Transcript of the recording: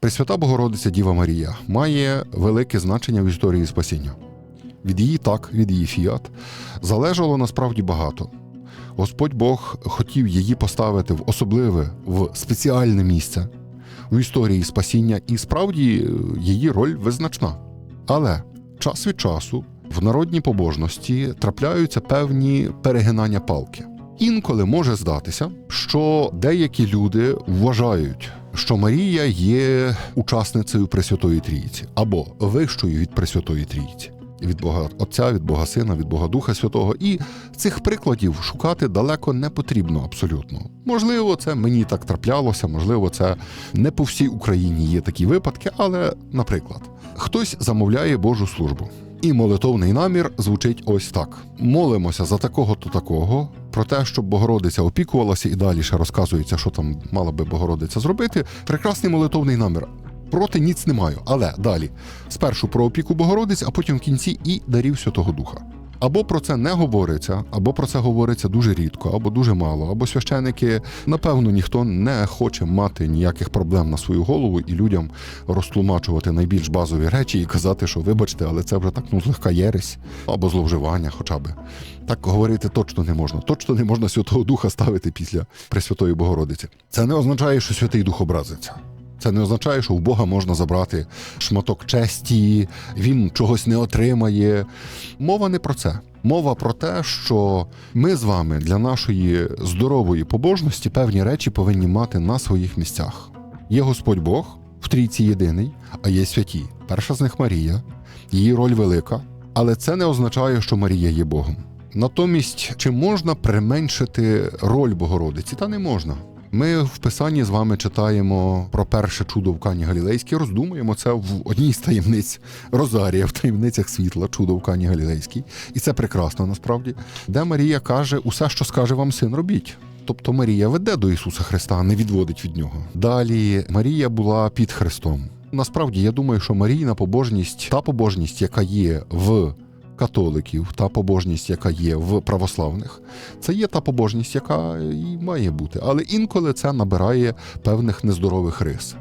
Пресвята Богородиця Діва Марія має велике значення в історії спасіння. Від її так, від її фіат залежало насправді багато. Господь Бог хотів її поставити в особливе, в спеціальне місце в історії спасіння, і справді е, її роль визначна. Але час від часу в народній побожності трапляються певні перегинання палки. Інколи може здатися, що деякі люди вважають, що Марія є учасницею Пресвятої Трійці або вищою від Пресвятої Трійці. Від Бога Отця, від Бога Сина, від Бога Духа Святого. І цих прикладів шукати далеко не потрібно абсолютно. Можливо, це мені так траплялося, можливо, це не по всій Україні є такі випадки, але, наприклад, хтось замовляє Божу службу. І молитовний намір звучить ось так: молимося за такого-то такого, про те, щоб Богородиця опікувалася, і далі ще розказується, що там мала би Богородиця зробити. Прекрасний молитовний намір. Проти ніц не маю, але далі спершу про опіку Богородиць, а потім в кінці і дарів Святого Духа. Або про це не говориться, або про це говориться дуже рідко, або дуже мало, або священики, напевно, ніхто не хоче мати ніяких проблем на свою голову і людям розтлумачувати найбільш базові речі і казати, що вибачте, але це вже так ну злегка єресь або зловживання, хоча би. Так говорити точно не можна. Точно не можна Святого Духа ставити після Пресвятої Богородиці. Це не означає, що Святий Дух образиться. Це не означає, що у Бога можна забрати шматок честі, він чогось не отримає. Мова не про це. Мова про те, що ми з вами для нашої здорової побожності певні речі повинні мати на своїх місцях. Є Господь Бог в трійці єдиний, а є святі. Перша з них Марія, її роль велика, але це не означає, що Марія є Богом. Натомість, чи можна применшити роль Богородиці? Та не можна. Ми в Писанні з вами читаємо про перше чудо в Кані Галілейській, роздумуємо це в одній з таємниць Розарія, в таємницях світла, чудо в Кані Галілейській. І це прекрасно насправді, де Марія каже: усе, що скаже вам син, робіть. Тобто Марія веде до Ісуса Христа, не відводить від нього. Далі Марія була під Христом. Насправді, я думаю, що Марійна побожність, та побожність, яка є в католиків, та побожність, яка є в православних, це є та побожність, яка і має бути. Але інколи це набирає певних нездорових рис.